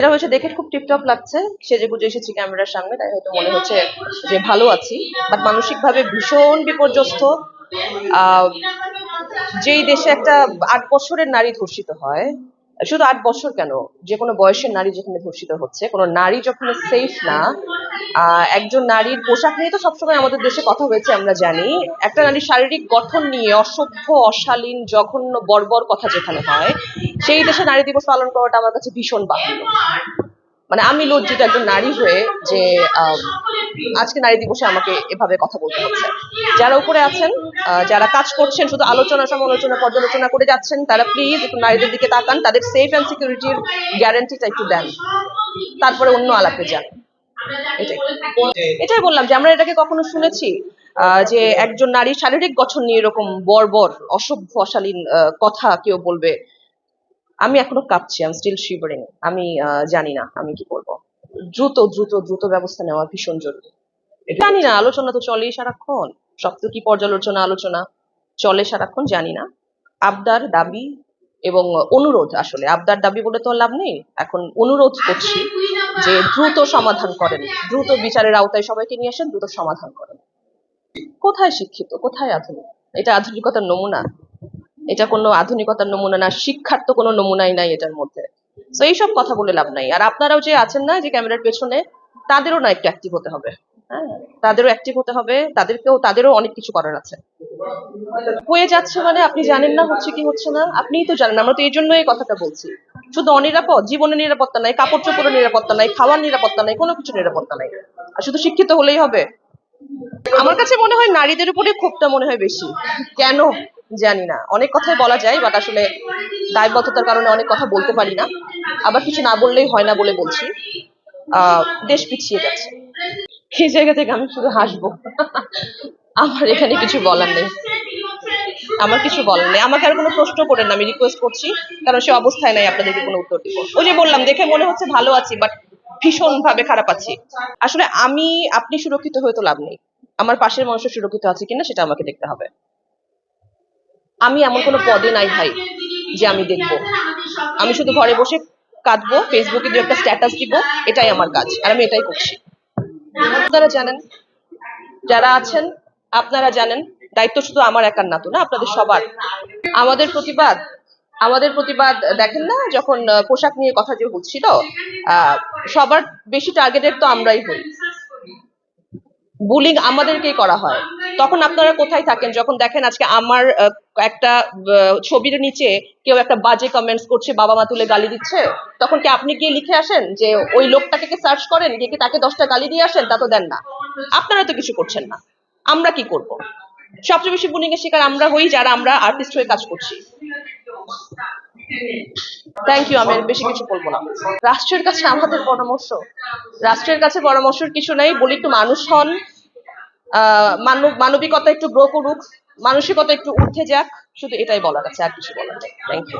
এটা হচ্ছে দেখে খুব টিপটপ লাগছে। সেজে গুজে এসেছি ক্যামেরার সামনে, তাই হয়তো মনে হচ্ছে যে ভালো আছি। বাট মানসিকভাবে ভীষণ বিপর্যস্ত। যেই দেশে একটা আট বছরের নারী ধর্ষিত হয় শুধু আট বছর কেন? যে কোনো বয়সের নারী যেখানে ধর্ষিত হচ্ছে, কোনো নারী যখন সেফ না একজন নারীর পোশাক নিয়ে তো সবসময় আমাদের দেশে কথা হয়েছে, আমরা জানি। একটা নারীর শারীরিক গঠন নিয়ে অসভ্য, অশালীন, জঘন্য, বর্বর কথা যেখানে হয়, সেই দেশে নারী দিবস পালন করাটা আমার কাছে ভীষণ বাহুল্য। মানে আমি লজ্জিত একজন নারী হয়ে যে আজকে নারী দিবসে আমাকে এভাবে কথা বলতে হচ্ছে। যারা উপরে আছেন যারা কাজ করছেন, শুধু আলোচনা, সমালোচনা, পর্যালোচনা করে যাচ্ছেন, তারা প্লিজ একটু নারীদের দিকে তাকান, তাদের সেফ অ্যান্ড সিকিউরিটির গ্যারান্টিটা একটু দেন। তারপরে অন্য আলাপে যান। এটাই। এটাই বললাম যে আমরা এটাকে কখনো শুনেছি যে একজন নারীর শারীরিক গঠন নিয়ে এরকম বর্বর, অসভ্য, অশালীন কথা কেউ বলবে। আমি এখনও কাঁপছি আই স্টিল শিভারিং আমি জানি না আমি কি করব। দ্রুত দ্রুত দ্রুত ব্যবস্থা নেওয়া ভীষণ জরুরি। জানি না, আলোচনা তো চলেই সারাক্ষণ। সব তো কি পর্যালোচনা, আলোচনা? চলে সারাক্ষণ, জানি না। আবদার, দাবি এবং অনুরোধ আসলে। আবদার, দাবি বলে তো লাভ নেই। এখন অনুরোধ করছি যে দ্রুত সমাধান করেন। দ্রুত বিচারের আওতায় সবাইকে নিয়ে আসেন, দ্রুত সমাধান করেন। কোথায় শিক্ষিত? কোথায় আধুনিক? এটা আধুনিকতার নমুনা। এটা কোনো আধুনিকতার নমুনা না, শিক্ষার তো কোনো নমুনাই নাই এটার মধ্যে। তো এইসব কথা বলে লাভ নাই। আর আপনারাও যে আছেন না, যে ক্যামেরার পেছনে, তাদেরও না একটু অ্যাক্টিভ হতে হবে। হ্যাঁ? তাদেরও অ্যাক্টিভ হতে হবে, তাদেরকেও, তাদেরও অনেক কিছু করার আছে। হয়ে যাচ্ছে মানে আপনি জানেন না হচ্ছে কি হচ্ছে না, আপনিই তো জানেন, আমরা তো এই জন্য এই কথাটা বলছি। শুধু অনিরাপদ জীবনের নিরাপত্তা নাই কাপড় চোপড়ের নিরাপত্তা নাই, খাওয়ার নিরাপত্তা নাই, কোনো কিছু নিরাপত্তা নাই। আর শুধু শিক্ষিত হলেই হবে। আমার কাছে মনে হয় নারীদের উপরে ক্ষোভটা মনে হয় বেশি। কেন? জানি না। অনেক কথাই বলা যায় বাট আসলে দায়বদ্ধতার কারণে অনেক কথা বলতে পারি না। আবার কিছু না বললেই হয় না বলে বলছি। দেশ পিছিয়ে যাচ্ছে। সেই জায়গা থেকে আমি শুধু হাসবো। আমার এখানে কিছু বলার নেই। আমার কিছু বলার নেই। আমাকে আর কোনো প্রশ্ন করেন না। আমি রিকোয়েস্ট করছি, কারণ সে অবস্থায় নাই, আপনাদেরকে কোনো উত্তর দিব। ওই যে বললাম, দেখে মনে হচ্ছে ভালো আছি বাট ভীষণ ভাবে খারাপ আছি। আসলে আমি, আপনি সুরক্ষিত হয়ে তো লাভ নেই। আমার পাশের মানুষ সুরক্ষিত আছে কিনা, সেটা আমাকে দেখতে হবে। আমি এমন কোনো পদে নাই ভাই। যে আমি দেখব। আমি শুধু ঘরে বসে কাঁদবো ফেসবুকে দু একটা স্ট্যাটাস দিব, এটাই আমার কাজ, আর আমি এটাই করছি। আপনারা জানেন, যারা আছেন, আপনারা জানেন, দায়িত্ব শুধু আমার একার না তো না, আপনাদের সবার। আমাদের প্রতিবাদ আমাদের প্রতিবাদ, দেখেন না, যখন পোশাক নিয়ে কথা যে হচ্ছিল সবার বেশি টার্গেটেড তো আমরাই হই। বুলিং আমাদেরকেই করা হয়। তখন আপনারা কোথায় থাকেন? যখন দেখেন আজকে আমার একটা ছবির নিচে কেউ একটা বাজে কমেন্টস করছে, বাবা মা তুলে গালি দিচ্ছে, তখন কি আপনি গিয়ে লিখে আসেন যে ওই লোকটাকে কি সার্চ করেন, গিয়ে কি তাকে দশটা গালি দিয়ে আসেন? তা তো দেন না। আপনারা তো কিছু করছেন না। আমরা কি করব? সবচেয়ে বেশি বুলিং এর শিকার আমরা হই, যারা আমরা আর্টিস্ট হয়ে কাজ করছি। থ্যাংক ইউ আমি বেশি কিছু বলব না। রাষ্ট্রের কাছে আমাদের পরামর্শ। রাষ্ট্রের কাছে পরামর্শের কিছু নাই, বলি একটু মানুষ হন। মানব, মানবিকতা একটু গ্রো করুক, মানসিকতা একটু উঠে যাক, শুধু এটাই বলার আছে, আর কিছু বলার নেই। Thank you